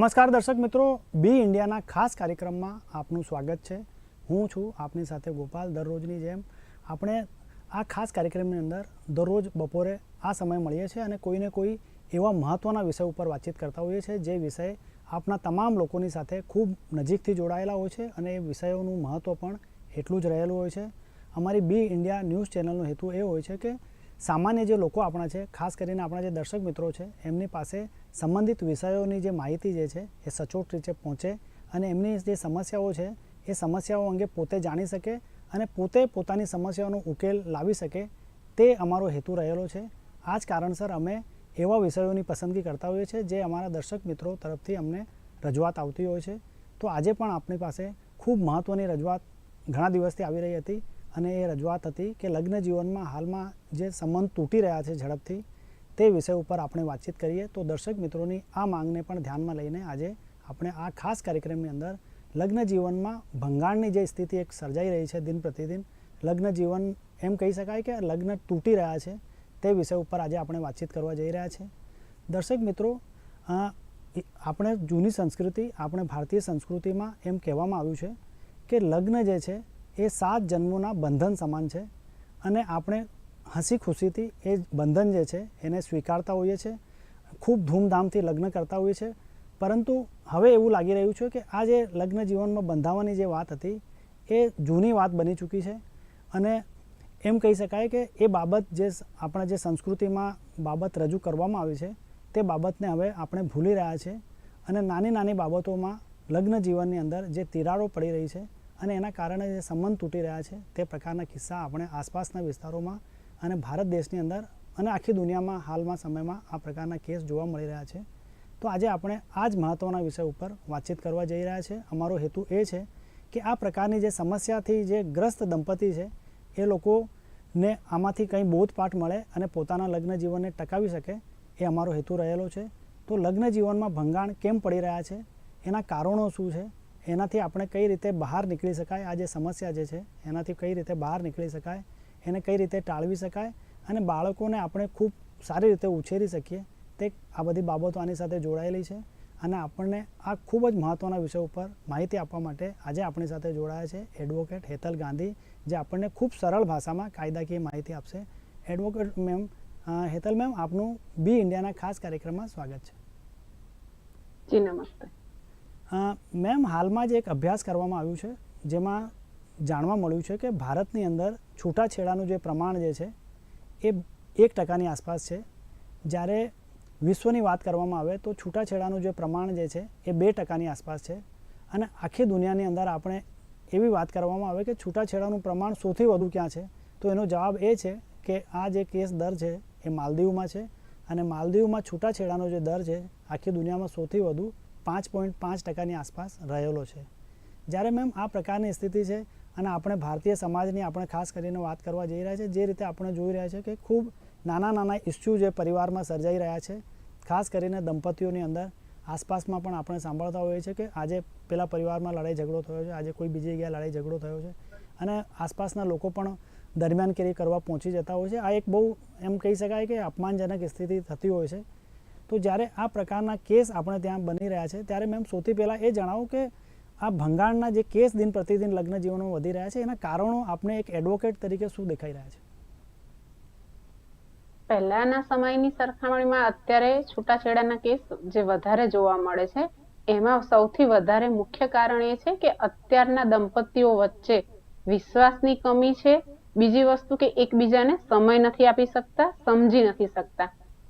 નમસ્કાર દર્શક મિત્રો. બી ઇન્ડિયાના ખાસ કાર્યક્રમમાં આપનું સ્વાગત છે. હું છું આપની સાથે ગોપાલ, દરરોજની જેમ. આપણે આ ખાસ કાર્યક્રમની અંદર દરરોજ બપોરે આ સમય મળીએ છીએ અને કોઈને કોઈ એવા મહત્ત્વના વિષય ઉપર વાતચીત કરતા હોઈએ છીએ, જે વિષય આપના તમામ લોકોની સાથે ખૂબ નજીકથી જોડાયેલા હોય છે અને એ વિષયોનું મહત્ત્વ પણ એટલું જ રહેલું હોય છે. અમારી બી ઇન્ડિયા ન્યૂઝ ચેનલનો હેતુ એ હોય છે કે સામાન્ય જે લોકો આપણા છે, ખાસ કરીને આપણા જે દર્શક મિત્રો છે, એમની પાસે સંબંધિત વિષયોની જે માહિતી જે છે એ સચોટ રીતે પહોંચે અને એમની જે સમસ્યાઓ છે એ સમસ્યાઓ અંગે પોતે જાણી શકે અને પોતે પોતાની સમસ્યાઓનો ઉકેલ લાવી શકે તે અમારો હેતુ રહેલો છે. આ જ કારણસર અમે એવા વિષયોની પસંદગી કરતા હોઈએ છીએ જે અમારા દર્શક મિત્રો તરફથી અમને રજૂઆત આવતી હોય છે. તો આજે પણ આપણી પાસે ખૂબ મહત્ત્વની રજૂઆત ઘણા દિવસથી આવી રહી હતી અને એ રજૂઆત હતી કે લગ્ન જીવનમાં હાલમાં જે સંબંધ તૂટી રહ્યા છે ઝડપથી તે વિષય ઉપર આપણે વાતચીત કરીએ તો દર્શક મિત્રોની આ માંગને પણ ધ્યાનમાં લઈને આજે આપણે આ ખાસ કાર્યક્રમની અંદર લગ્ન જીવનમાં ભંગાણની જે સ્થિતિ એક સર્જાઈ રહી છે દિન પ્રતિદિન, લગ્ન જીવન એમ કહી શકાય કે લગ્ન તૂટી રહ્યા છે તે વિષય ઉપર આજે આપણે વાતચીત કરવા જઈ રહ્યા છે. દર્શક મિત્રો આપણે જૂની સંસ્કૃતિ, આપણે ભારતીય સંસ્કૃતિમાં એમ કહેવામાં આવ્યું છે કે લગ્ન જે છે એ સાત જન્મોના બંધન સમાન છે અને આપણે હસી ખુશીથી એ બંધન જે છે, એને સ્વીકારતા હોઈએ છીએ ખૂબ ધૂમધામથી લગ્ન કરતા હોઈએ છીએ પરંતુ હવે એવું લાગી રહ્યું છે કે આ જે લગ્ન જીવનમાં બંધાવવાની જે વાત હતી, એ જૂની વાત બની ચૂકી છે. અને એમ કહી શકાય કે એ બાબત જે આપણા જે સંસ્કૃતિમાં બાબત રજૂ કરવામાં આવી છે, તે બાબતને હવે આપણે ભૂલી રહ્યા છે. અને નાની નાની બાબતોમાં લગ્ન જીવનની અંદર જે તિરાડો પડી રહી છે અને એના કારણે જે સંબંધ તૂટી રહ્યા છે, તે પ્રકારના કિસ્સા આપણે આસપાસના વિસ્તારોમાં અને ભારત દેશની અંદર અને આખી દુનિયામાં હાલમાં સમયમાં આ પ્રકારના કેસ જોવા મળી રહ્યા છે. તો આજે આપણે આ જ મહત્ત્વના વિષય ઉપર વાતચીત કરવા જઈ રહ્યા છે. અમારો હેતુ એ છે કે આ પ્રકારની જે સમસ્યાથી જે ગ્રસ્ત દંપતી છે, એ લોકોને આમાંથી કંઈ બોધપાઠ મળે અને પોતાના લગ્ન જીવનને ટકાવી શકે, એ અમારો હેતુ રહેલો છે. તો લગ્ન જીવનમાં ભંગાણ કેમ પડી રહ્યા છે? એના કારણો શું છે? એનાથી આપણે કઈ રીતે બહાર નીકળી શકાય? આ જે સમસ્યા જે છે, એનાથી કઈ રીતે બહાર નીકળી શકાય? એને કઈ રીતે ટાળવી શકાય અને બાળકોને આપણે ખૂબ સારી રીતે ઉછેરી શકીએ તે આ બધી બાબતો આની સાથે જોડાયેલી છે અને આપણને આ ખૂબ જ મહત્ત્વના વિષય ઉપર માહિતી આપવા માટે આજે આપણી સાથે જોડાયા છે એડવોકેટ હેતલ ગાંધી જે આપણને ખૂબ સરળ ભાષામાં કાયદાકીય માહિતી આપશે. એડવોકેટ મેમ હેતલ મેમ આપનું બી ઇન્ડિયાના ખાસ કાર્યક્રમમાં સ્વાગત છે. જી નમસ્તે. મેમ હાલમાં જ એક અભ્યાસ કરવામાં આવ્યું છે જેમાં જાણવા મળ્યું છે કે ભારતની અંદર છૂટાછેડાનું જે પ્રમાણ જે છે, એ એક ટકાની આસપાસ છે. જ્યારે વિશ્વની વાત કરવામાં આવે તો છૂટાછેડાનું જે પ્રમાણ જે છે, એ બે ટકાની આસપાસ છે. અને આખી દુનિયાની અંદર આપણે એવી વાત કરવામાં આવે કે છૂટાછેડાનું પ્રમાણ સૌથી વધુ ક્યાં છે? તો એનો જવાબ એ છે કે આ જે કેસ દર છે, એ માલદીવમાં છે. અને માલદીવમાં છૂટાછેડાનો જે દર છે, આખી દુનિયામાં સૌથી વધુ પાંચ પોઈન્ટ પાંચ ટકાની આસપાસ રહેલો છે. જ્યારે મેમ આ પ્રકારની સ્થિતિ છે અને આપણે ભારતીય સમાજની આપણે ખાસ કરીને વાત કરવા જઈ રહ્યા છે, જે રીતે આપણે જોઈ રહ્યા છે કે ખૂબ નાના નાના ઇસ્યુ જે પરિવારમાં સર્જાઈ રહ્યા છે, ખાસ કરીને દંપતીઓની અંદર. આસપાસમાં પણ આપણે સાંભળતા હોઈએ છીએ કે આજે પેલા પરિવારમાં લડાઈ ઝઘડો થયો છે, આજે કોઈ બીજી જગ્યાએ લડાઈ ઝઘડો થયો છે અને આસપાસના લોકો પણ દરમિયાન કેરી કરવા પહોંચી જતા હોય છે. આ એક બહુ એમ કહી શકાય કે અપમાનજનક સ્થિતિ થતી હોય છે. તો જ્યારે આ પ્રકારના કેસ આપણે ત્યાં બની રહ્યા છે, ત્યારે મેમ સૌથી પહેલાં એ જણાવું કે આ ભંગાણના જે કેસ દિન પ્રતિદિન લગ્ન જીવનમાં વધી રહ્યા છે, એના કારણો આપણે એક એડવોકેટ તરીકે શું દેખાઈ રહ્યા છે? પહેલાના સમયની સરખામણીમાં અત્યારે છૂટાછેડાના કેસ જે વધારે જોવા મળે છે, એમાં સૌથી વધારે મુખ્ય કારણ એ છે કે અત્યારના દંપતીઓ વચ્ચે વિશ્વાસની કમી છે. બીજી વસ્તુ કે એકબીજાને સમય નથી આપી શકતા, સમજી નથી શકતા.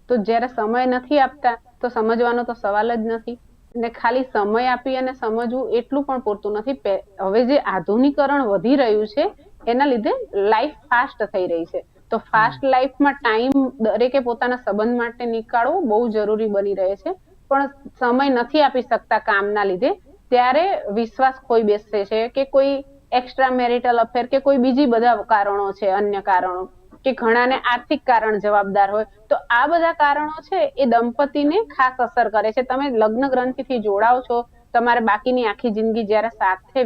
તો જ્યારે સમય નથી આપતા, તો સમજવાનો તો સવાલ જ નથી. અને ખાલી સમય આપી અને સમજવું એટલું પણ પૂરતું નથી. હવે જે આધુનિકરણ વધી રહ્યું છે એના લીધે લાઈફ ફાસ્ટ થઈ રહી છે. તો ફાસ્ટ લાઈફમાં ટાઈમ દરેકે પોતાના સંબંધ માટે નીકાળવો બહુ જરૂરી બની રહે છે. પણ સમય નથી આપી શકતા કામના લીધે ત્યારે વિશ્વાસ ખોઈ બેસે છે કે કોઈ એક્સ્ટ્રા મેરિટલ અફેર કે કોઈ બીજી બધા કારણો છે અન્ય કારણો. કે ઘણાને આર્થિક કારણ જવાબદાર હોય, તો આ બધા કારણો છે એ દંપતીને ખાસ અસર કરે છે. તમે લગ્ન ગ્રંથિથી જોડાઓ છો, તમારે બાકીની આખી જિંદગી જ્યારે સાથે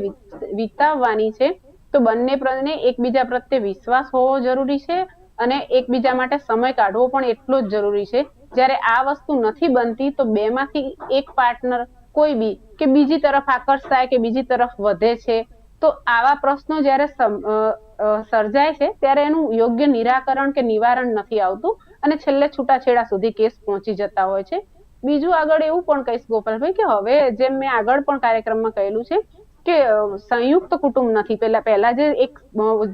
વિતાવવાની છે, તો બંને એકબીજા પ્રત્યે વિશ્વાસ હોવો જરૂરી છે અને એકબીજા માટે સમય કાઢવો પણ એટલો જ જરૂરી છે. જ્યારે આ વસ્તુ નથી બનતી, તો બેમાંથી એક પાર્ટનર કોઈ બી, કે બીજી તરફ આકર્ષાય, કે બીજી તરફ વધે છે, તો આવા પ્રશ્નો જ્યારે સર્જાય છે, ત્યારે એનું યોગ્ય નિરાકરણ કે નિવારણ નથી આવતું અને છેલ્લે છૂટાછેડા સુધી કેસ પહોંચી જતા હોય છે. બીજું આગળ એવું પણ કહીશ ગોપાલભાઈ કે હવે જેમ મેં આગળ પણ કાર્યક્રમમાં કહેલું છે કે સંયુક્ત કુટુંબ નથી. પેલા પહેલા જે એક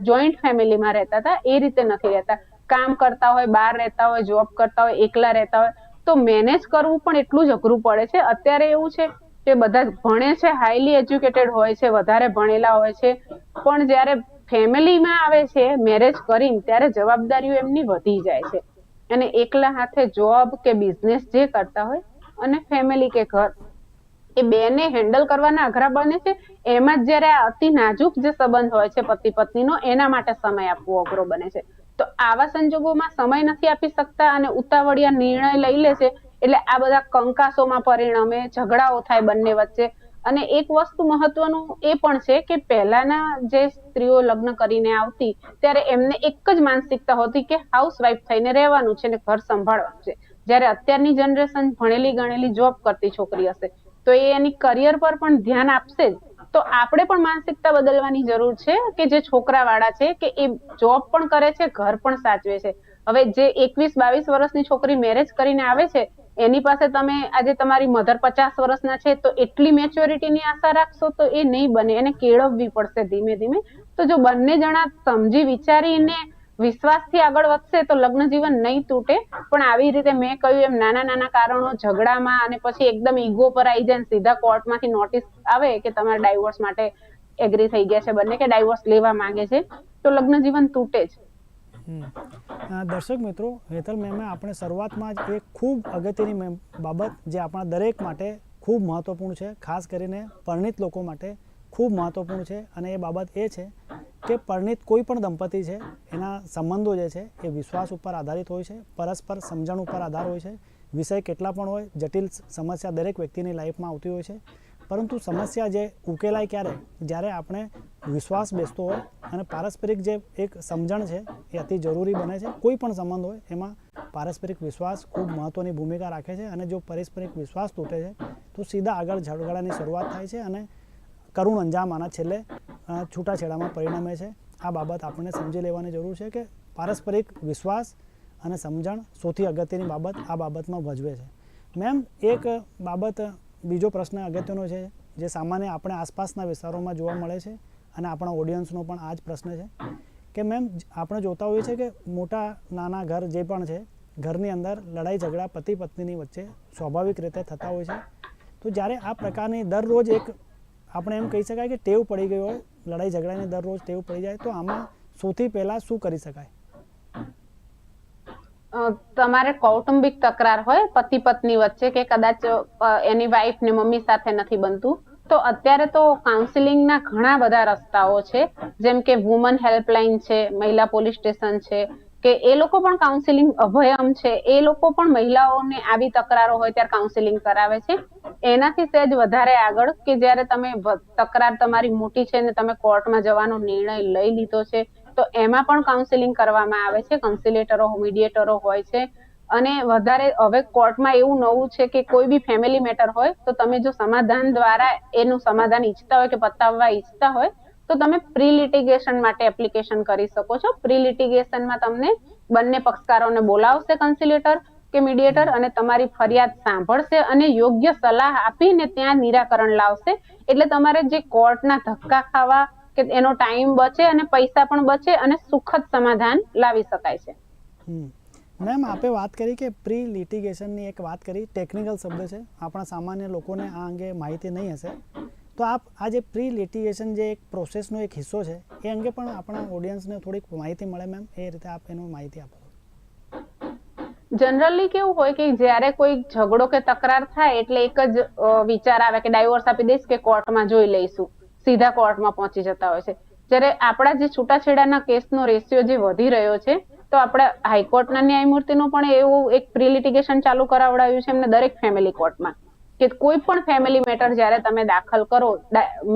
જોઈન્ટ ફેમિલીમાં રહેતા હતા, એ રીતે નથી રહેતા. કામ કરતા હોય, બહાર રહેતા હોય જોબ કરતા હોય, એકલા રહેતા હોય, તો મેનેજ કરવું પણ એટલું જ અઘરું પડે છે. અત્યારે એવું છે કે બધા ભણે છે હાઈલી એજ્યુકેટેડ હોય છે, વધારે ભણેલા હોય છે. પણ જ્યારે ફેમિલીમાં આવે છે, મેરેજ કરીને ત્યારે જવાબદારીઓ એમની વધી જાય છે. અને એકલા હાથે જોબ કે બિઝનેસ જે કરતા હોય અને ફેમિલી કે ઘર, એ બેને હેન્ડલ કરવાના અઘરા બને છે. એમાં જ જ્યારે અતિ નાજુક જે સંબંધ હોય છે, પતિ પત્નીનો, એના માટે સમય આપવો અઘરો બને છે. તો આવા સંજોગોમાં સમય નથી આપી શકતા અને ઉતાવળિયા નિર્ણય લઈ લે છે. એટલે આ બધા કંકાસોમાં પરિણમે, ઝઘડાઓ થાય બંને વચ્ચે. અને એક વસ્તુ મહત્વનું એ પણ છે કે પહેલાના જે સ્ત્રીઓ લગ્ન કરીને આવતી, ત્યારે એમને એક જ માનસિકતા હોતી કે હાઉસ વાઇફ થઈને રહેવાનું છે ને ઘર સંભાળવાનું છે. જ્યારે અત્યારની જનરેશન ભણેલી ગણેલી જોબ કરતી છોકરી હશે, તો એ એની કરિયર પર પણ ધ્યાન આપશે જ. તો આપણે પણ માનસિકતા બદલવાની જરૂર છે કે જે છોકરા વાળા છે કે એ જોબ પણ કરે છે, ઘર પણ સાચવે છે. હવે જે એકવીસ બાવીસ વર્ષની છોકરી મેરેજ કરીને આવે છે એની પાસે તમે આજે તમારી મધર પચાસ વર્ષના છે, તો એટલી મેચ્યોરિટીની આશા રાખશો તો એ નહીં બને. એને કેળવવી પડશે ધીમે ધીમે. તો જો બંને જણા સમજી વિચારીને વિશ્વાસથી આગળ વધશે તો લગ્ન જીવન નહીં તૂટે. પણ આવી રીતે મેં કહ્યું એમ નાના નાના કારણો ઝઘડામાં અને પછી એકદમ ઈગો પર આવી જાય સીધા કોર્ટમાંથી નોટિસ આવે કે તમારે ડાયવોર્સ માટે એગ્રી થઈ ગયા છે બંને કે ડાયવોર્સ લેવા માંગે છે, તો લગ્ન જીવન તૂટે જ. દર્શક મિત્રો, હેતલ મેમે આપણે શરૂઆતમાં જ એક ખૂબ અગત્યની બાબત જે આપણા દરેક માટે ખૂબ મહત્ત્વપૂર્ણ છે, ખાસ કરીને પરિણિત લોકો માટે ખૂબ મહત્ત્વપૂર્ણ છે. અને એ બાબત એ છે કે પરિણિત કોઈ પણ દંપતી છે, એના સંબંધો જે છે, એ વિશ્વાસ ઉપર આધારિત હોય છે, પરસ્પર સમજણ ઉપર આધાર હોય છે, વિષય કેટલા પણ હોય, જટિલ સમસ્યા દરેક વ્યક્તિની લાઈફમાં આવતી હોય છે. પરંતુ સમસ્યા જે ઉકેલાય ક્યારે? જ્યારે આપણે વિશ્વાસ બેસતો હોય અને પારસ્પરિક જે એક સમજણ છે એ અતિ જરૂરી બને છે. કોઈ પણ સંબંધ હોય, એમાં પારસ્પરિક વિશ્વાસ ખૂબ મહત્ત્વની ભૂમિકા રાખે છે અને જો પારસ્પરિક વિશ્વાસ તૂટે છે, તો સીધા આગળ ઝઘડાની શરૂઆત થાય છે અને કરુણ અંજામ આના છેલ્લે છૂટાછેડામાં પરિણમે છે. આ બાબત આપણને સમજી લેવાની જરૂર છે કે પારસ્પરિક વિશ્વાસ અને સમજણ સૌથી અગત્યની બાબત આ બાબતમાં ભજવે છે. મેમ, એક બાબત બીજો પ્રશ્ન અગત્યનો છે જે સામાન્ય આપણે આસપાસના વિસ્તારોમાં જોવા મળે છે અને આપણા ઓડિયન્સનો પણ આ જ પ્રશ્ન છે કે મેમ આપણે જોતા હોઈએ છીએ કે મોટા નાના ઘર જે પણ છે, ઘરની અંદર લડાઈ ઝઘડા પતિ પત્નીની વચ્ચે સ્વાભાવિક રીતે થતા હોય છે. તો જ્યારે આ પ્રકારની દરરોજ એક આપણે એમ કહી શકાય કે ટેવ પડી ગઈ હોય લડાઈ ઝઘડાની દરરોજ ટેવ પડી જાય, તો આમાં સૌથી પહેલાં શું કરી શકાય? તમારે કૌટુંબિક તકરાર હોય પતિ પત્ની વચ્ચે કે કદાચ એની વાઈફ ને મમ્મી સાથે નથી બનતું, તો અત્યારે તો કાઉન્સિલિંગના ઘણા બધા રસ્તાઓ છે. જેમ કે વુમન હેલ્પલાઇન છે, મહિલા પોલીસ સ્ટેશન છે, કે એ લોકો પણ કાઉન્સિલિંગ અભયમ છે. એ લોકો પણ મહિલાઓને આવી તકરારો હોય ત્યારે કાઉન્સિલિંગ કરાવે છે. એનાથી સહેજ વધારે આગળ કે જ્યારે તમે તકરાર તમારી મોટી છે ને તમે કોર્ટમાં જવાનો નિર્ણય લઈ લીધો છે તો એમાં પણ કાઉન્સિલિંગ કરવામાં આવે છે કન્સિલેટરો મીડિયેટરો હોય છે. અને વધારે હવે કોર્ટમાં એવું નવું છે કે કોઈ બી ફેમિલી મેટર હોય, તો તમે જો સમાધાન દ્વારા એનું સમાધાન ઈચ્છતા હોય કે પતાવવા ઈચ્છતા હોય, તો તમે પ્રી લિટિગેશન માટે એપ્લિકેશન કરી શકો છો. પ્રી લિટિગેશનમાં તમને બંને પક્ષકારોને બોલાવશે કન્સિલેટર કે મીડિયેટર અને તમારી ફરિયાદ સાંભળશે અને યોગ્ય સલાહ આપીને ત્યાં નિરાકરણ લાવશે. એટલે તમારે જે કોર્ટના ધક્કા ખાવા કે એનો ટાઈમ બચે અને પૈસા પણ બચે અને સુખદ સમાધાન લાવી શકાય છે. મેમ આપે વાત કરી કે પ્રી લિટિગેશનની એક વાત કરી ટેકનિકલ શબ્દ છે. આપણા સામાન્ય લોકોને આ અંગે માહિતી નહીં હશે. તો આપ આ જે પ્રી લિટિગેશન જે એક પ્રોસેસનો એક હિસ્સો છે એ અંગે પણ આપણા ઓડિયન્સને થોડીક માહિતી મળે મેમ એ રીતે આપ એનું માહિતી આપો. જનરલી કેવું હોય કે જ્યારે કોઈ ઝઘડો કે તકરાર થાય એટલે એક જ વિચાર આવે કે ડાયવોર્સ આપી દઈશ કે કોર્ટમાં જોઈ લઈશું. સીધા કોર્ટમાં પહોંચી જતા હોય છે. જ્યારે આપણા જે છૂટાછેડાના કેસનો રેશિયો જે વધી રહ્યો છે, તો આપણે હાઈકોર્ટના ન્યાયમૂર્તિનું પણ એવું એક પ્રિલિટિગેશન ચાલુ કરાવડાવ્યું છે એમને દરેક ફેમિલી કોર્ટમાં. કે કોઈ પણ ફેમિલી મેટર જ્યારે તમે દાખલ કરો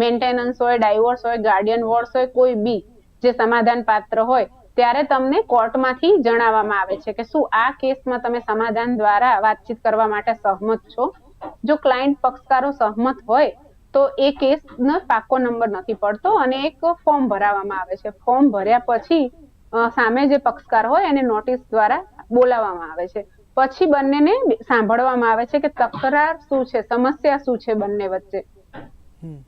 મેન્ટેનન્સ હોય ડાયવોર્સ હોય ગાર્ડિયન વોર્સ હોય, કોઈ બી જે સમાધાન પાત્ર હોય, ત્યારે તમને કોર્ટમાંથી જણાવવામાં આવે છે કે શું આ કેસમાં તમે સમાધાન દ્વારા વાતચીત કરવા માટે સહમત છો. જો ક્લાયન્ટ પક્ષકારો સહમત હોય તો એ કેસનો પાકો નંબર નથી પડતો અને એક ફોર્મ ભરાવવામાં આવે છે. ફોર્મ ભર્યા પછી સામે જે પક્ષકાર હોય એને નોટિસ દ્વારા બોલાવવામાં આવે છે. પછી બંનેને સાંભળવામાં આવે છે કે તકરાર શું છે સમસ્યા શું છે બંને વચ્ચે.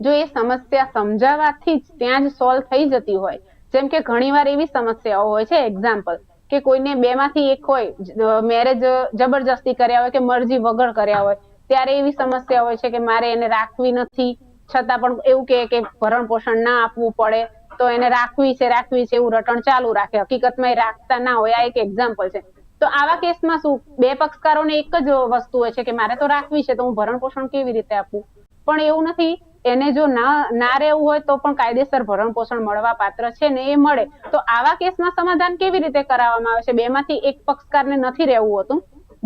જો એ સમસ્યા સમજાવવાથી જ ત્યાં જ સોલ્વ થઈ જતી હોય. જેમ કે ઘણીવાર એવી સમસ્યાઓ હોય છે એક્ઝામ્પલ કે કોઈને બેમાંથી એક હોય મેરેજ જબરજસ્તી કર્યા હોય કે મરજી વગર કર્યા હોય. ત્યારે એવી સમસ્યા હોય છે કે મારે એને રાખવી નથી. છતાં પણ એવું કહે કે ભરણ પોષણ ના આપવું પડે. તો એને રાખવી છે રાખવી છે એવું રટણ ચાલુ રાખે. હકીકતમાં એ રાખતા ના હોય. આ એક એક્ઝામ્પલ છે. તો આવા કેસમાં શું? બે પક્ષકારોને એક જ વસ્તુ હોય છે કે મારે તો રાખવી છે, તો હું ભરણ પોષણ કેવી રીતે આપું? પણ એવું નથી. એને જો ના ના રહેવું હોય તો પણ કાયદેસર ભરણ પોષણ મળવા પાત્ર છે ને એ મળે. તો આવા કેસમાં સમાધાન કેવી રીતે કરાવવામાં આવે છે? બેમાંથી એક પક્ષકારને નથી રહેવું હોતું.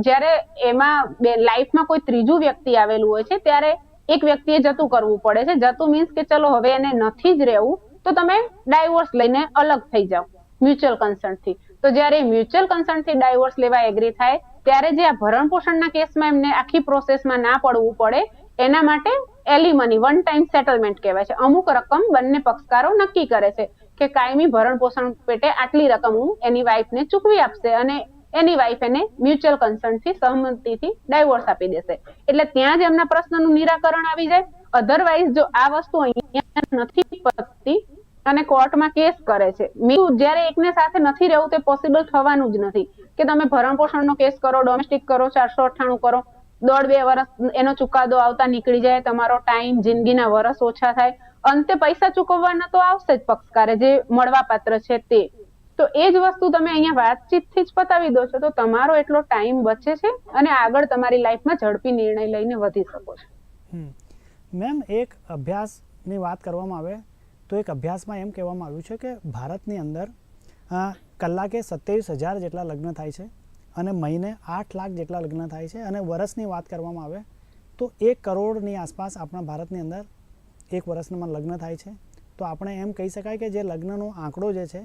જ્યારે એમાં બે લાઈફમાં કોઈ ત્રીજું વ્યક્તિ આવેલું હોય છે, ત્યારે એક વ્યક્તિએ જતું કરવું પડે છે. જતું મીન્સ કે ચલો હવે એને નથી જ રહેવું, તો તમે ડાયવોર્સ લઈને અલગ થઈ જાઓ મ્યુચ્યુઅલ કન્સર્નથી તો જ્યારે મ્યુચ્યુઅલ કન્સર્નથી ડાયવોર્સ લેવા એગ્રી થાય, ત્યારે જે આ ભરણ પોષણના કેસમાં એમને આખી પ્રોસેસમાં ના પડવું પડે, એના માટે એલિમની વન ટાઈમ સેટલમેન્ટ કહેવાય છે. અમુક રકમ બંને પક્ષકારો નક્કી કરે છે કે કાયમી ભરણ પોષણ પેટે આટલી રકમ હું એની વાઈફને ચૂકવી આપશે અને એની વાઈફ એને મ્યુચ્યુઅલ કન્સર્નથી સહમતિથી ડાયવોર્સ આપી દેશે. એટલે ત્યાં જ એમના પ્રશ્નનું નિરાકરણ આવી જાય. અધરવાઇઝ જો આ વસ્તુ અહીંયા નથી પતતી અને કોર્ટમાં કેસ કરે છે. મીન્સ જ્યારે એકને સાથે નથી રહેવું, તે પોસિબલ થવાનું જ નથી. કે તમે ભરણ પોષણનો કેસ કરો ડોમેસ્ટિક કરો, ચારસો અઠ્ઠાણું કરો, દોઢ બે વર્ષ એનો ચુકાદો આવતા નીકળી જાય, તમારો ટાઈમ જિંદગીના વર્ષ ઓછા થાય. અંતે પૈસા ચૂકવવાના તો આવશે જ પક્ષકારે, જે મળવા પાત્ર છે તે. તો એ જ વસ્તુ તમે અહીંયા વાતચીતથી જ પતાવી દો છો. તો તમારો એટલો ટાઈમ બચે છે અને આગળ તમારી લાઈફમાં ઝડપી નિર્ણય લઈને વધી શકો છો. મેમ, એક અભ્યાસની વાત કરવામાં આવે તો એક અભ્યાસમાં એમ કહેવામાં આવ્યું છે કે ભારતની અંદર કલાકે સત્યાવીસ હજાર જેટલા લગ્ન થાય છે અને મહિને આઠ લાખ જેટલા લગ્ન થાય છે અને વર્ષની વાત કરવામાં આવે તો એક કરોડની આસપાસ આપણા ભારતની અંદર એક વર્ષમાં લગ્ન થાય છે. તો આપણે એમ કહી શકાય કે જે લગ્નનો આંકડો જે છે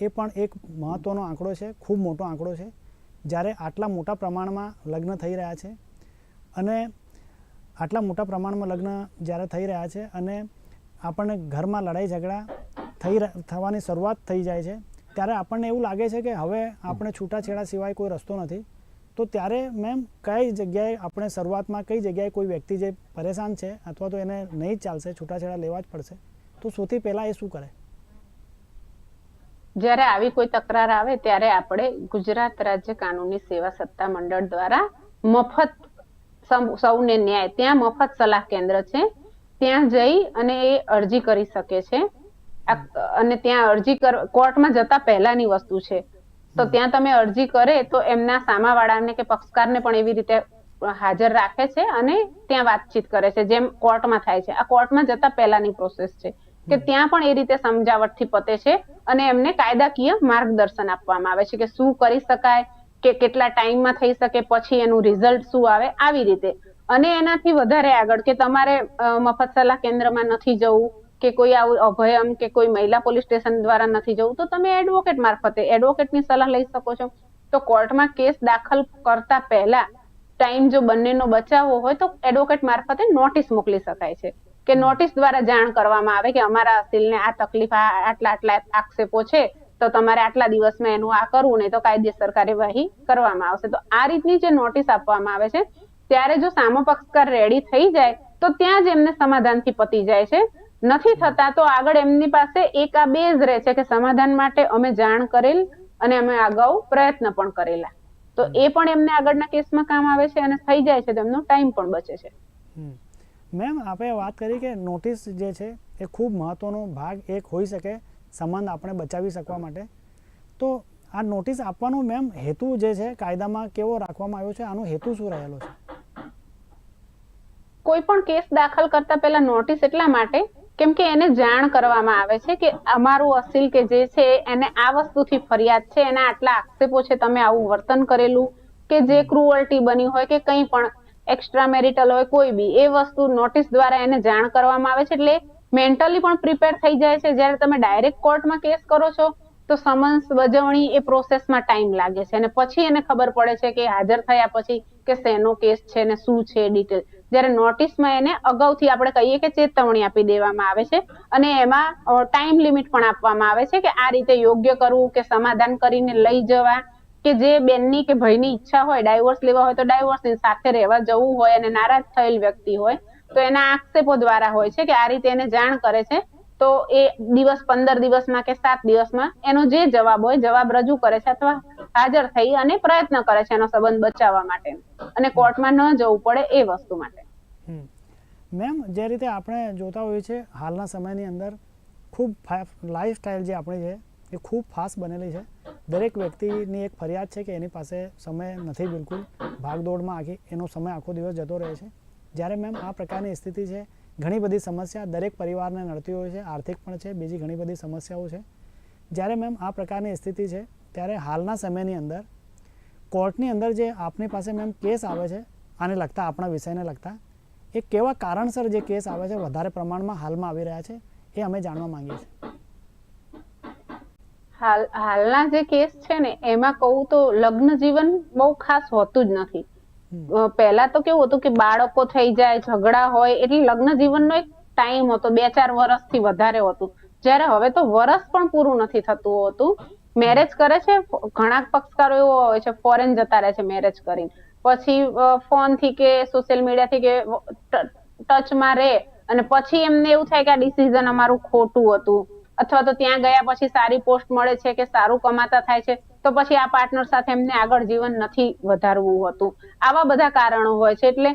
એ પણ એક મહત્ત્વનો આંકડો છે, ખૂબ મોટો આંકડો છે. જ્યારે આટલા મોટા પ્રમાણમાં લગ્ન થઈ રહ્યા છે અને આટલા મોટા પ્રમાણમાં લગ્ન જ્યારે થઈ રહ્યા છે અને આપણને ઘરમાં લડાઈ ઝઘડા થઈ થવાની શરૂઆત થઈ જાય છે, ત્યારે આપણને એવું લાગે છે કે હવે આપણે છૂટાછેડા સિવાય કોઈ રસ્તો નથી. તો ત્યારે મેમ કઈ જગ્યાએ આપણે શરૂઆતમાં કઈ જગ્યાએ કોઈ વ્યક્તિ જે પરેશાન છે અથવા તો એને નહીં જ ચાલશે, છૂટાછેડા લેવા જ પડશે, તો સૌથી પહેલાં એ શું કરે? જ્યારે આવી કોઈ તકરાર આવે ત્યારે આપણે ગુજરાત રાજ્ય કાનૂની સેવા સત્તા મંડળ દ્વારા મફત સૌને ન્યાય ત્યાં મફત સલાહ કેન્દ્ર છે. ત્યાં જઈ અને એ અરજી કરી શકે છે. અને ત્યાં અરજી કર કોર્ટમાં જતા પહેલાની વસ્તુ છે. તો ત્યાં તમે અરજી કરે તો એમના સામાવાળાને કે પક્ષકારને પણ એવી રીતે હાજર રાખે છે અને ત્યાં વાતચીત કરે છે જેમ કોર્ટમાં થાય છે. આ કોર્ટમાં જતા પહેલાની પ્રોસેસ છે. કે ત્યાં પણ એ રીતે સમજાવટથી પતે છે અને એમને કાયદાકીય માર્ગદર્શન આપવામાં આવે છે કે શું કરી શકાય કે કેટલા ટાઈમમાં થઈ શકે પછી એનું રિઝલ્ટ શું આવે આવી રીતે. અને એનાથી વધારે આગળ કે તમારે મફત સલાહ કેન્દ્રમાં નથી જવું કે કોઈ આવું અભયમ કે કોઈ મહિલા પોલીસ સ્ટેશન દ્વારા નથી જવું તો તમે એડવોકેટ મારફતે એડવોકેટની સલાહ લઈ શકો છો. તો કોર્ટમાં કેસ દાખલ કરતા પહેલા ટાઈમ જો બંનેનો બચાવવો હોય તો એડવોકેટ મારફતે નોટિસ મોકલી શકાય છે. કે નોટિસ દ્વારા જાણ કરવામાં આવે કે અમારા અસીલને આ તકલીફ આટલા આટલા આક્ષેપો છે, તો તમારે આટલા દિવસમાં એનું આ કરવું, નહીં તો કાયદેસર કાર્યવાહી કરવામાં આવશે. તો આ રીતની જે નોટિસ આપવામાં આવે છે, ત્યારે જો સામો પક્ષકાર રેડી થઈ જાય, તો ત્યાં જ એમને સમાધાનથી પતી જાય છે. નથી થતા તો આગળ એમની પાસે એક આ બેઝ રહે છે કે સમાધાન માટે અમે જાણ કરેલ અને અમે અગાઉ પ્રયત્ન પણ કરેલા. તો એ પણ એમને આગળના કેસમાં કામ આવે છે અને થઈ જાય છે, તો એમનો ટાઈમ પણ બચે છે. મેમ આપણે વાત કરી કે નોટિસ જે છે એ ખૂબ મહત્ત્વનો ભાગ એક હોઈ શકે સંબંધ આપણે બચાવી શકવા માટે. તો આ નોટિસ આપવાનો મેમ હેતુ જે છે કાયદામાં કેવો રાખવામાં આવ્યો છે આનો હેતુ શું રહેલો છે? કોઈ પણ કેસ દાખલ કરતા પહેલા નોટિસ એટલા માટે કેમ કે એને જાણ કરવામાં આવે છે કે અમારું અસીલ કે જે છે એને આ વસ્તુથી ફરિયાદ છે એના આટલા આક્ષેપો છે તમે આવું વર્તન કરેલું કે જે ક્રુઅલ્ટી બની હોય કે કંઈ પણ એક્સ્ટ્રા મેરિટલ હોય, કોઈ બી, એ વસ્તુ નોટિસ દ્વારા એને જાણ કરવામાં આવે છે. એટલે મેન્ટલી પણ પ્રિપેર થઈ જાય છે. જ્યારે તમે ડાયરેક્ટ કોર્ટમાં કેસ કરો છો, તો સમન્સ બજવણી એ પ્રોસેસમાં ટાઈમ લાગે છે. અને પછી એને ખબર પડે છે કે હાજર થયા પછી કે શેનો કેસ છે ને શું છે ડિટેલ જ્યારે નોટિસમાં એને અગાઉથી આપણે કહીએ કે ચેતવણી આપી દેવામાં આવે છે. અને એમાં ટાઈમ લિમિટ પણ આપવામાં આવે છે કે આ રીતે યોગ્ય કરવું કે સમાધાન કરીને લઈ જવા. કે જે બેનની કે ભાઈની ઈચ્છા હોય, ડાયવોર્સ લેવા હોય તો ડાયવોર્સ સાથે રહેવા જવું હોય અને નારાજ થયેલ વ્યક્તિ હોય, તો એના આક્ષેપો દ્વારા હોય છે કે આ રીતે એને જાણ કરે છે. તો એ દિવસ પંદર દિવસમાં કે સાત દિવસમાં એનો જે જવાબ હોય, જવાબ રજૂ કરે છે અથવા હાજર થઈ અને પ્રયત્ન કરે છે એનો સંબંધ બચાવવા માટે. અને કોર્ટમાં ન જવું પડે એ વસ્તુ માટે. મેમ, જે રીતે આપણે જોતા હોઈએ છીએ, હાલના સમયની અંદર ખૂબ લાઈફસ્ટાઈલ જે આપણી છે, એ ખૂબ ફાસ્ટ બનેલી છે. દરેક વ્યક્તિની એક ફરિયાદ છે કે એની પાસે સમય નથી બિલકુલ. ભાગદોડમાં આખી, એનો સમય આખો દિવસ જતો રહે છે. જ્યારે મેમ આ પ્રકારની સ્થિતિ છે, ઘણી બધી સમસ્યા દરેક પરિવારને નડતી હોય છે, આર્થિક પણ છે, બીજી ઘણી બધી સમસ્યાઓ છે. જ્યારે મેમ આ પ્રકારની સ્થિતિ છે, ત્યારે હાલના સમયની અંદર, કોર્ટની અંદર જે આપની પાસે મેમ કેસ આવે છે, આને લગતા, આપણા વિષયને લગતા, એ કેવા કારણસર જે કેસ આવે છે, વધારે પ્રમાણમાં હાલમાં આવી રહ્યા છે, એ અમે જાણવા માંગીએ છીએ. હાલ હાલના જે કેસ છે ને એમાં કહું તો લગ્ન જીવન બહુ ખાસ હોતું જ નથી. પહેલા તો કેવું હતું કે બાળકો થઈ જાય ઝઘડા હોય એટલે લગ્ન જીવનનો એક ટાઈમ હતો બે ચાર વર્ષથી વધારે હતું. જ્યારે હવે તો વર્ષ પણ પૂરું નથી થતું હોતું. મેરેજ કરે છે ઘણા પક્ષકારો એવો હોય છે ફોરેન જતા રહે છે મેરેજ કરીને. પછી ફોનથી કે સોશિયલ મીડિયાથી કે ટચમાં રહે. અને પછી એમને એવું થાય કે આ ડિસિઝન અમારું ખોટું હતું. અથવા તો ત્યાં ગયા પછી સારી પોસ્ટ મળે છે કે સારું કમાતા થાય છે, તો પછી આ પાર્ટનર સાથે એમને આગળ જીવન નથી વધારવું હોતું. આવા બધા કારણો હોય છે, એટલે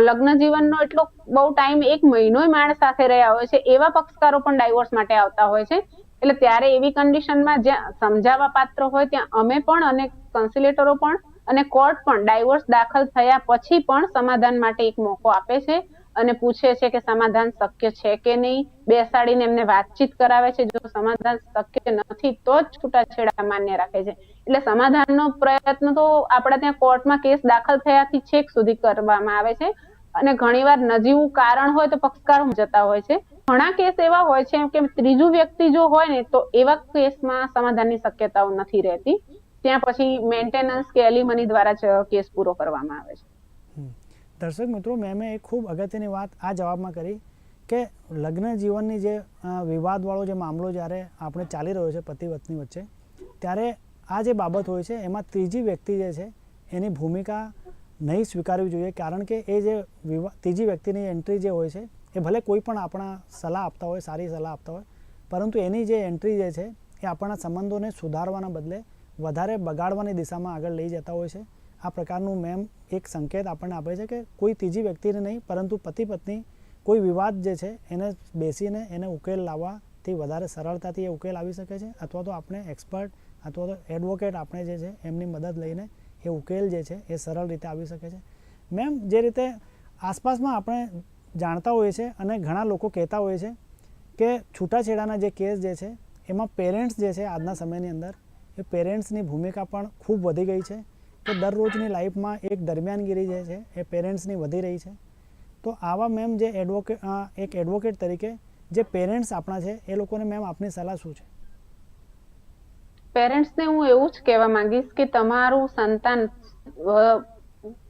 લગ્ન જીવનનો એટલો બહુ ટાઈમ એક મહિનો માણસ સાથે રહ્યા હોય છે, એવા પક્ષકારો પણ ડાયવોર્સ માટે આવતા હોય છે. એટલે ત્યારે એવી કન્ડિશનમાં જ્યાં સમજાવવા પાત્ર હોય, ત્યાં અમે પણ અને કન્સિલેટરો પણ અને કોર્ટ પણ ડાયવોર્સ દાખલ થયા પછી પણ સમાધાન માટે એક મોકો આપે છે. અને પૂછે છે કે સમાધાન શક્ય છે કે નહીં? બેસાડીને એમને વાતચીત કરાવે છે. જો સમાધાન શક્ય નથી, તો જ છૂટાછેડા માન્ય રાખે છે. એટલે સમાધાનનો પ્રયત્ન તો આપણા ત્યાં કોર્ટમાં કેસ દાખલ થયાથી છેક સુધી કરવામાં આવે છે. અને ઘણીવાર નજીવું કારણ હોય તો પક્ષકારો જતા હોય છે. ઘણા કેસ એવા હોય છે કે ત્રીજું વ્યક્તિ જો હોય ને, તો એવા કેસમાં સમાધાનની શક્યતાઓ નથી રહેતી. ત્યાં પછી મેન્ટેનન્સ કે એલિમની દ્વારા જ કેસ પૂરો કરવામાં આવે છે. દર્શક મિત્રો મેમે એક ખૂબ અગત્યની વાત આ જવાબમાં કરી કે લગ્ન જીવનની જે વિવાદવાળો જે મામલો જ્યારે આપણે ચાલી રહ્યો છે પતિ પત્ની વચ્ચે, ત્યારે આ જે બાબત હોય છે, એમાં ત્રીજી વ્યક્તિ જે છે, એની ભૂમિકા નહીં સ્વીકારવી જોઈએ, કારણ કે એ જે વિવા, ત્રીજી વ્યક્તિની એન્ટ્રી જે હોય છે, એ ભલે કોઈ પણ આપણા સલાહ આપતા હોય, સારી સલાહ આપતા હોય, પરંતુ એની જે એન્ટ્રી જે છે, એ આપણા સંબંધોને સુધારવાના બદલે વધારે બગાડવાની દિશામાં આગળ લઈ જતા હોય છે. આ પ્રકારનું મેમ એક સંકેત આપણને આપે છે કે કોઈ ત્રીજી વ્યક્તિને નહીં, પરંતુ પતિ પત્ની કોઈ વિવાદ જે છે, એને બેસીને એને ઉકેલ લાવવાથી વધારે સરળતાથી એ ઉકેલ આવી શકે છે, અથવા તો આપણે એક્સપર્ટ અથવા તો એડવોકેટ આપણે જે છે, એમની મદદ લઈને એ ઉકેલ જે છે, એ સરળ રીતે આવી શકે છે. મેમ જે રીતે આસપાસમાં આપણે જાણતા હોઈએ છીએ અને ઘણા લોકો કહેતા હોય છે કે છૂટાછેડાના જે કેસ જે છે, એમાં પેરેન્ટ્સ જે છે, આજના સમયની અંદર એ પેરેન્ટ્સની ભૂમિકા પણ ખૂબ વધી ગઈ છે. કે દરરોજની લાઈફમાં એક દરમિયાનગીરી જે છે, એ પેરેન્ટ્સની વધી રહી છે. તો આવા મેમ જે એડવોકેટ એક એડવોકેટ તરીકે જે પેરેન્ટ્સ આપણા છે, એ લોકોને મેમ આપની સલાહ શું છે? પેરેન્ટ્સને હું એવું જ કહેવા માંગીશ કે તમારું સંતાન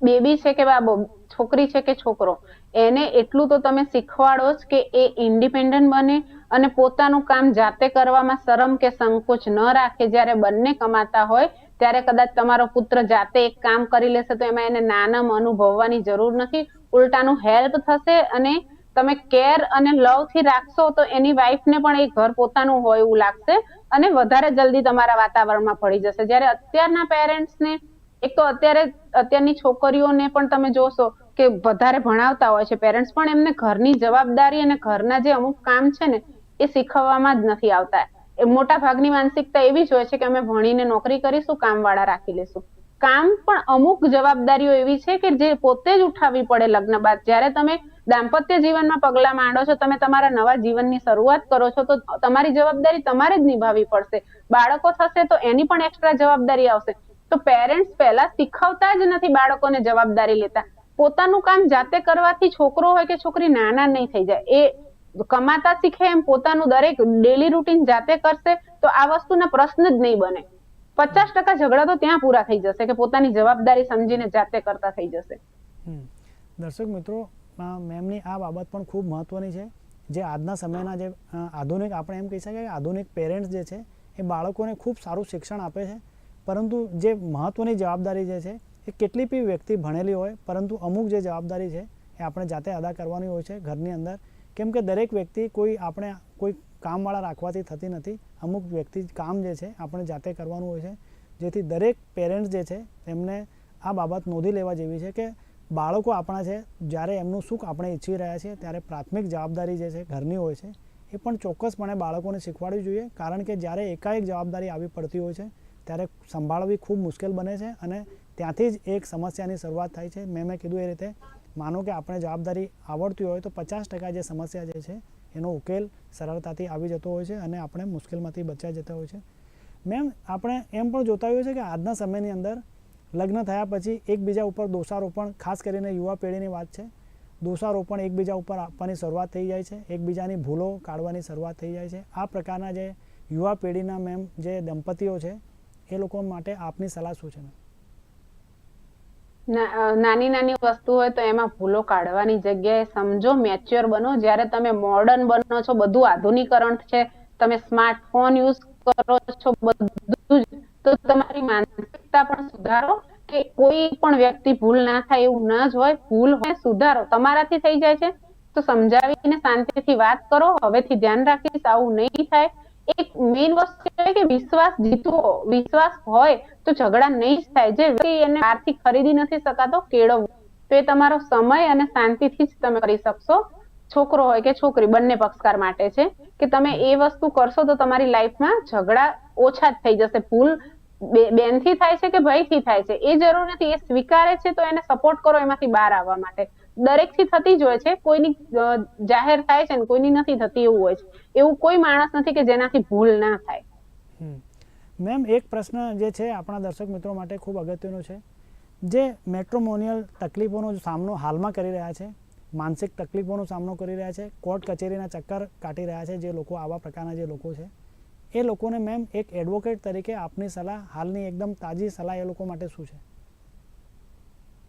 બેબી છે કે બાબો છોકરી છે કે છોકરો, એને એટલું તો તમે શીખવાડો જ કે એ ઇન્ડિપેન્ડન્ટ બને અને પોતાનું કામ જાતે કરવામાં શરમ કે સંકોચ ન રાખે. જ્યારે બંને કમાતા હોય ત્યારે કદાચ તમારો પુત્ર જાતે એક કામ કરી લેશે તો એમાં એને નાનમ અનુભવવાની જરૂર નથી. ઉલટાનું હેલ્પ થશે અને તમે કેર અને લવથી રાખશો તો એની વાઈફને પણ એ ઘર પોતાનું હોય એવું લાગશે અને વધારે જલ્દી તમારા વાતાવરણમાં ભળી જશે. જ્યારે અત્યારના પેરેન્ટ્સને એક તો અત્યારે અત્યારની છોકરીઓને પણ તમે જોશો કે વધારે ભણાવતા હોય છે પેરેન્ટ્સ પણ એમને ઘરની જવાબદારી અને ઘરના જે અમુક કામ છે ને, એ શીખવવામાં જ નથી આવતા. મોટા ભાગની માનસિકતા એવી જ હોય છે કે અમે ભણીને નોકરી કરીશું, કામવાળા રાખી લેશું. કામ પણ અમુક જવાબદારીઓ એવી છે કે જે પોતે જ ઉઠાવવી પડે લગ્ન બાદ. જ્યારે તમે દાંપત્ય જીવનમાં પગલા માંડો છો, તમે તમારા નવા જીવનની શરૂઆત કરો છો, તો તમારી જવાબદારી તમારે જ નિભાવવી પડશે. બાળકો થશે તો એની પણ એક્સ્ટ્રા જવાબદારી આવશે. તો પેરેન્ટ્સ પહેલા શીખવતા જ નથી બાળકોને જવાબદારી લેતા. પોતાનું કામ જાતે કરવાથી છોકરો હોય કે છોકરી નાના નહીં થઈ જાય. એ કમાતા શીખે એમ પોતાનું દરેક ડેલી રૂટીન જાતે કરશે, તો આ વસ્તુના પ્રશ્ન જ નહીં બને. પચાસ ટકા ઝઘડા તો ત્યાં પૂરા થઈ જશે કે પોતાની જવાબદારી સમજીને જાતે કરતા થઈ જશે. દર્શક મિત્રો મેમની આ બાબત પણ ખૂબ મહત્વની છે. જે આજના સમયના જે આધુનિક આપણે એમ કહી શકીએ કે આધુનિક પેરેન્ટ્સ જે છે, એ બાળકોને ખૂબ સારું શિક્ષણ આપે છે. પરંતુ જે મહત્ત્વની જવાબદારી જે છે, એ કેટલી બી વ્યક્તિ ભણેલી હોય, પરંતુ અમુક જે જવાબદારી છે, એ આપણે જાતે અદા કરવાની હોય છે ઘરની અંદર. કેમ કે દરેક વ્યક્તિ કોઈ આપણે કોઈ કામવાળા રાખવાથી થતી નથી. અમુક વ્યક્તિ કામ જે છે આપણે જાતે કરવાનું હોય છે. જેથી દરેક પેરેન્ટ્સ જે છે એમને આ બાબત નોંધી લેવા જેવી છે કે બાળકો આપણા છે, જ્યારે એમનું સુખ આપણે ઈચ્છી રહ્યા છીએ, ત્યારે પ્રાથમિક જવાબદારી જે છે ઘરની હોય છે, એ પણ ચોક્કસપણે બાળકોને શીખવાડવી જોઈએ. કારણ કે જ્યારે એકાએક જવાબદારી આવી પડતી હોય છે, ત્યારે સંભાળવી ખૂબ મુશ્કેલ બને છે અને ત્યાંથી જ એક સમસ્યાની શરૂઆત થાય છે. મેં મેં કીધું એ રીતે માનો કે આપણે જવાબદારી આવડતી હોય તો પચાસ ટકા જે સમસ્યા જે છે, એનો ઉકેલ સરળતાથી આવી જતો હોય છે અને આપણે મુશ્કેલમાંથી બચાઈ જતા હોય છે. મેમ, આપણે એમ પણ જોતા હોઈએ છે કે આજના સમયની અંદર લગ્ન થયા પછી એકબીજા ઉપર દોષારોપણ, ખાસ કરીને યુવા પેઢીની વાત છે. દોષારોપણ એકબીજા ઉપર આપવાની શરૂઆત થઈ જાય છે. એકબીજાની ભૂલો કાઢવાની શરૂઆત થઈ જાય છે. આ પ્રકારના જે યુવા પેઢીના મેમ જે દંપતીઓ છે, એ લોકો માટે આપની સલાહ શું છે? મેમ નાની નાની વસ્તુ હોય તો એમાં ભૂલો કાઢવાની જગ્યાએ સમજો મેચ્યોર બનો. જ્યારે તમે મોડર્ન બનો છો, બધું આધુનિકરણ છે, તમે સ્માર્ટફોન યુઝ કરો છો બધું તો તમારી માનસિકતા પણ સુધારો. કે કોઈ પણ વ્યક્તિ ભૂલ ના થાય એવું ના જ હોય, ભૂલ હોય, સુધારો. તમારાથી થઈ જાય છે. તો સમજાવીને શાંતિથી વાત કરો. હવેથી ધ્યાન રાખીશ, આવું નહીં થાય. એક મેઇન વસ્તુ છે કે વિશ્વાસ જીતવો, વિશ્વાસ હોય તો ઝઘડા નહીં થાય. જે એને આર્થિક ખરીદી નથી શકાતો, કેળવવું. તો એ તમારો સમય અને શાંતિથી જ તમે કરી શકશો. છોકરો હોય કે છોકરી, બંને પક્ષકાર માટે છે, કે તમે એ વસ્તુ કરશો તો તમારી લાઈફમાં ઝઘડા ઓછા જ થઈ જશે. ભૂલ બેનથી થાય છે કે ભાઈથી થાય છે? એ જરૂર નથી. એ સ્વીકારે છે તો એને સપોર્ટ કરો એમાંથી બહાર આવવા માટે. દરેકથી થતી જ હોય છે. કોઈની જાહેર થાય છે ને કોઈની નથી થતી એવું હોય છે. એવું કોઈ માણસ નથી કે જેનાથી ભૂલ ના થાય. મેમ એક પ્રશ્ન જે છે આપણા દર્શક મિત્રો માટે ખૂબ અગત્યનો છે. જે મેટ્રોમોનિયલ તકલીફોનો સામનો હાલમાં કરી રહ્યા છે, માનસિક તકલીફોનો સામનો કરી રહ્યા છે, કોર્ટ કચેરીના ચક્કર કાઢી રહ્યા છે જે લોકો આવા પ્રકારના જે લોકો છે, એ લોકોને મેમ એક એડવોકેટ તરીકે આપની સલાહ, હાલની એકદમ તાજી સલાહ એ લોકો માટે શું છે?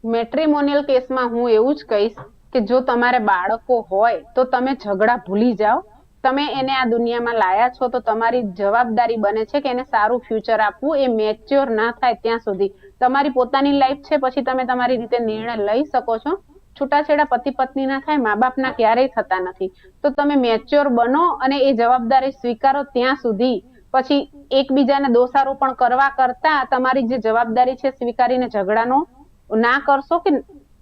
મેટ્રિમોનિયલ કેસમાં હું એવું જ કહીશ કે જો તમારે બાળકો હોય, તો તમે ઝઘડા ભૂલી જાઓ. તમે એને આ દુનિયામાં લાયા છો, તો તમારી જવાબદારી બને છે કે એને સારું ફ્યુચર આપવું. એ મેચ્યોર ના થાય ત્યાં સુધી. તમારી પોતાની લાઈફ છે, પછી તમે તમારી રીતે નિર્ણય લઈ શકો છો. છૂટાછેડા પતિ પત્ની ના થાય, મા બાપના ક્યારેય થતા નથી. તો તમે મેચ્યોર બનો અને એ જવાબદારી સ્વીકારો ત્યાં સુધી. પછી એકબીજાને દોષારોપણ કરવા કરતા તમારી જે જવાબદારી છે, સ્વીકારીને ઝઘડાનો ના કરશો કે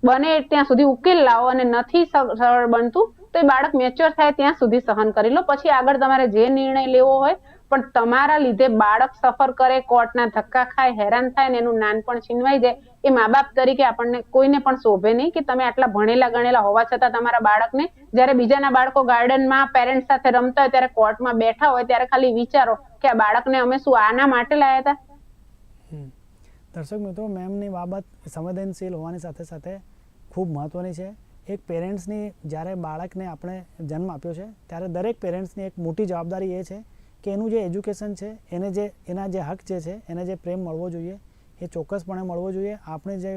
બને ત્યાં સુધી ઉકેલ લાવો અને નથી સરળ બનતું, તો એ બાળક મેચ્યોર થાય ત્યાં સુધી સહન કરી લો પછી આગળ તમારે જે નિર્ણય લેવો હોય, પણ તમારા લીધે બાળક સફર કરે, કોર્ટના ધક્કા ખાય, હેરાન થાય ને એનું નાનપણ છીનવાઈ જાય, એ મા બાપ તરીકે આપણને કોઈને પણ શોભે નહીં કે તમે આટલા ભણેલા ગણેલા હોવા છતાં તમારા બાળકને જ્યારે બીજાના બાળકો ગાર્ડનમાં પેરેન્ટ્સ સાથે રમતા હોય, ત્યારે કોર્ટમાં બેઠા હોય, ત્યારે ખાલી વિચારો કે આ બાળકને અમે શું આના માટે લાયા હતા. દર્શક મિત્રો, મેમની બાબત સંવેદનશીલ હોવાની સાથે સાથે ખૂબ મહત્ત્વની છે. એક પેરેન્ટ્સની જ્યારે બાળકને આપણે જન્મ આપ્યો છે, ત્યારે દરેક પેરેન્ટ્સની એક મોટી જવાબદારી એ છે કે એનું જે એજ્યુકેશન છે, એને જે, એના જે હક જે છે, એને જે પ્રેમ મળવો જોઈએ, એ ચોક્કસપણે મળવો જોઈએ. આપણે જે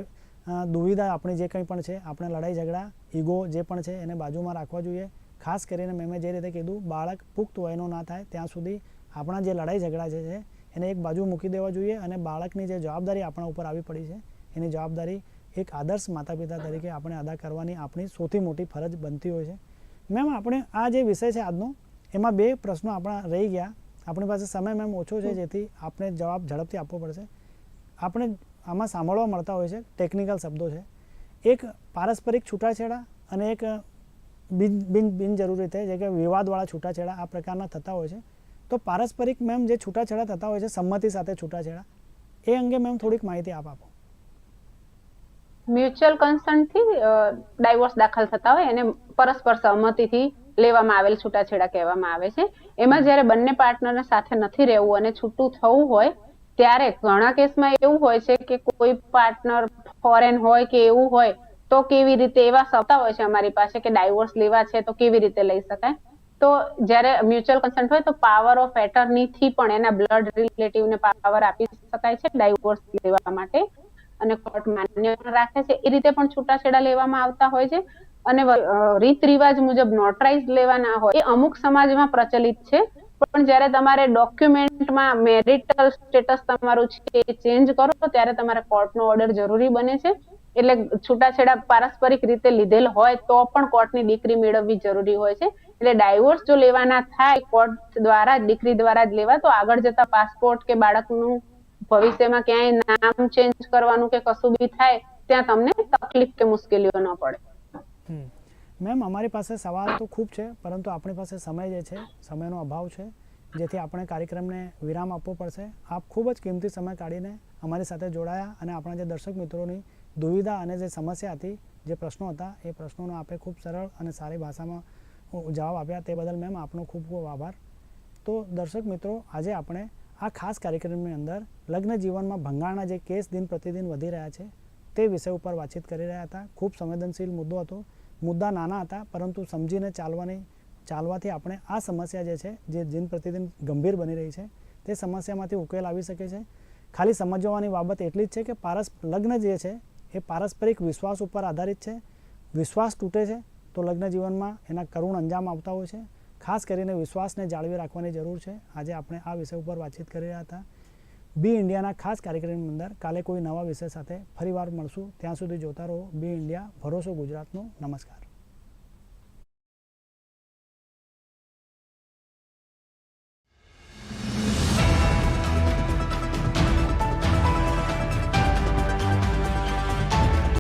દુવિધા, આપણી જે કંઈ પણ છે, આપણે લડાઈ ઝઘડા, ઈગો જે પણ છે, એને બાજુમાં રાખવા જોઈએ. ખાસ કરીને મેં જે રીતે કીધું, બાળક પુખ્ત વયનો ના થાય, ત્યાં સુધી આપણા જે લડાઈ ઝઘડા જે છે એને એક બાજુ મૂકી દેવા જોઈએ અને બાળકની જે જવાબદારી આપણા ઉપર આવી પડી છે, એની જવાબદારી એક આદર્શ માતા પિતા તરીકે આપણે અદા કરવાની આપણી સૌથી મોટી ફરજ બનતી હોય છે. મેમ, આપણે આ જે વિષય છે આજનો, એમાં બે પ્રશ્નો આપણા રહી ગયા. આપણી પાસે સમય મેમ ઓછો છે, જેથી આપણે જવાબ ઝડપથી આપવો પડશે. આપણે આમાં સાંભળવા મળતા હોય છે, ટેકનિકલ શબ્દો છે. એક પારસ્પરિક છૂટાછેડા અને એક બિન બિન, બિનજરૂરી રીતે, જે કે વિવાદવાળા છૂટાછેડા આ પ્રકારના થતા હોય છે. તો પારસ્પરિક મેમ જે છૂટાછેડા થતા હોય છે સંમતિ સાથે છૂટાછેડા એ અંગે મેમ થોડીક માહિતી આપ આપો. મ્યુચ્યુઅલ કન્સર્નથી ડાયવોર્સ દાખલ થતા હોય એને પરસ્પર સહમતિથી લેવામાં આવેલ છૂટાછેડા કહેવામાં આવે છે. એમાં જ્યારે બંને પાર્ટનરને સાથે નથી રહેવું અને છૂટું થવું હોય ત્યારે ઘણા કેસમાં એવું હોય છે કે કોઈ પાર્ટનર ફોરેન હોય કે એવું હોય તો કેવી રીતે એવા સત્તા હોય છે અમારી પાસે કે ડાયવોર્સ લેવા છે તો કેવી રીતે લઈ શકાય? તો જ્યારે મ્યુચ્યુઅલ કન્સન્ટ હોય તો પાવર ઓફ એટર્ની થી પણ એના બ્લડ રિલેટિવને પાવર આપી શકાય છે ડાયવોર્સ લેવા માટે. અને કોર્ટ માન્ય રાખે છે. એ રીતે પણ છૂટાછેડા લેવામાં આવતા હોય છે. અને રીત રિવાજ મુજબ નોટરાઇઝ લેવાના હોય. એ અમુક સમાજમાં પ્રચલિત છે. પણ જ્યારે તમારે ડોક્યુમેન્ટમાં મેરિટલ સ્ટેટસ તમારું છે એ ચેન્જ કરો, ત્યારે તમારે કોર્ટનો ઓર્ડર જરૂરી બને છે. એટલે છૂટાછેડા પારસ્પરિક રીતે લીધેલ હોય તો પણ કોર્ટની ડિગ્રી મેળવવી જરૂરી હોય છે. એટલે ડાયવોર્સ જો લેવાના થાય, કોર્ટ દ્વારા દીકરી દ્વારા જ લેવા, તો આગળ જતા પાસપોર્ટ કે બાળકનું ભવિષ્યમાં ક્યાંય નામ ચેન્જ કરવાનું કે કશું બી થાય, ત્યાં તમને તકલીફ કે મુશ્કેલીઓ ન પડે. મેમ, અમારી પાસે સવાલ તો ખૂબ છે, પરંતુ આપણી પાસે સમય જે છે, સમયનો અભાવ છે, જેથી આપણે કાર્યક્રમને વિરામ આપવો પડશે. આપ ખૂબ જ કિંમતી સમય કાઢીને અમારી સાથે જોડાયા અને આપણા જે દર્શક મિત્રોની દુવિધા અને જે સમસ્યા હતી, જે પ્રશ્નો હતા, એ પ્રશ્નોનો આપે ખૂબ સરળ અને સારી ભાષામાં જવાબ આપ્યા. તે બદલ મેમ આપનો ખૂબ ખૂબ આભાર. તો દર્શક મિત્રો, આજે આપણે આ ખાસ કાર્યક્રમની અંદર લગ્ન જીવનમાં ભંગાણના જે કેસ દિન પ્રતિદિન વધી રહ્યા છે, તે વિષય ઉપર વાતચીત કરી રહ્યા હતા. ખૂબ સંવેદનશીલ મુદ્દો હતો. મુદ્દા નાના હતા, પરંતુ સમજીને ચાલવાની, ચાલવાથી આપણે આ સમસ્યા જે છે, જે દિન પ્રતિદિન ગંભીર બની રહી છે, તે સમસ્યામાંથી ઉકેલ આવી શકે છે. ખાલી સમજવાની બાબત એટલી જ છે કે પારસ, લગ્ન જે છે એ પારસ્પરિક વિશ્વાસ ઉપર આધારિત છે. વિશ્વાસ તૂટે છે તો લગ્ન જીવનમાં એના કરુણ અંજામ આવતા હોય છે. ખાસ કરીને વિશ્વાસને જાળવી રાખવાની જરૂર છે. આજે આપણે આ વિષય ઉપર વાતચીત કરી રહ્યા હતા. બી ઇન્ડિયાના ખાસ કાર્યક્રમની અંદર કાલે કોઈ નવા વિષય સાથે ફરીવાર મળશું. ત્યાં સુધી જોતા રહો. બી ઇન્ડિયા, ભરોસો ગુજરાતનો. નમસ્કાર.